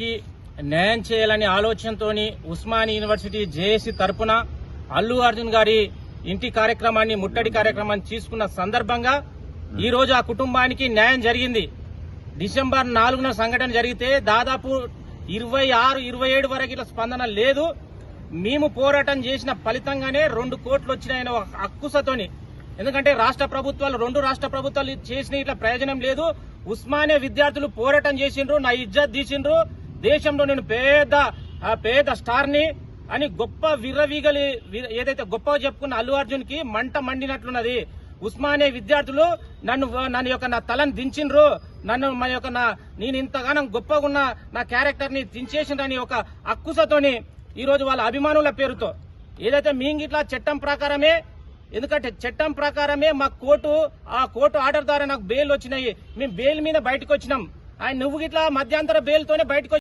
కుటుంబానికి న్యాయం చేయాలనే ఆలోచనతోని ఉస్మాని యూనివర్సిటీ జేఏసీ తరపున అల్లు అర్జున్ గారి ఇంటి కార్యక్రమాన్ని ముట్టడి కార్యక్రమాన్ని తీసుకున్న సందర్భంగా ఈ రోజు ఆ కుటుంబానికి న్యాయం జరిగింది. డిసెంబర్ నాలుగున సంఘటన జరిగితే దాదాపు ఇరవై ఆరు ఇరవై ఏడు వరకు ఇట్లా స్పందన లేదు. మేము పోరాటం చేసిన ఫలితంగానే రెండు కోట్లు వచ్చినాయని ఒక అక్కుసతోని. ఎందుకంటే రాష్ట్ర ప్రభుత్వాలు రెండు రాష్ట్ర ప్రభుత్వాలు చేసిన ఇట్లా ప్రయోజనం లేదు. ఉస్మానియా విద్యార్థులు పోరాటం చేసిండ్రు నా ఇజ్జత్ తీసిండ్రు. దేశంలో నేను పేద పేద స్టార్ని అని గొప్ప విర్రవీగలి ఏదైతే గొప్పగా చెప్పుకున్న అల్లు అర్జున్కి మంట మండినట్లున్నది. ఉస్మానియా విద్యార్థులు నన్ను నన్ను యొక్క నా తలను దించిండ్రు. నన్ను మా యొక్క నా నేను ఇంతగానం గొప్పగా ఉన్న నా క్యారెక్టర్ని దించేసిండ్రని ఒక అక్కుసతోని ఈ రోజు వాళ్ళ అభిమానుల పేరుతో. ఏదైతే మీంగిట్లా చట్టం ప్రకారమే ఎందుకంటే చట్టం ప్రకారమే మా కోర్టు ఆ కోర్టు ఆర్డర్ ద్వారా నాకు బెయిల్ వచ్చినాయి. మేము బెయిల్ మీద బయటకు వచ్చినాం ఆయన నువ్వు గిట్లా మధ్యాంతర బెయిల్తోనే బయటకు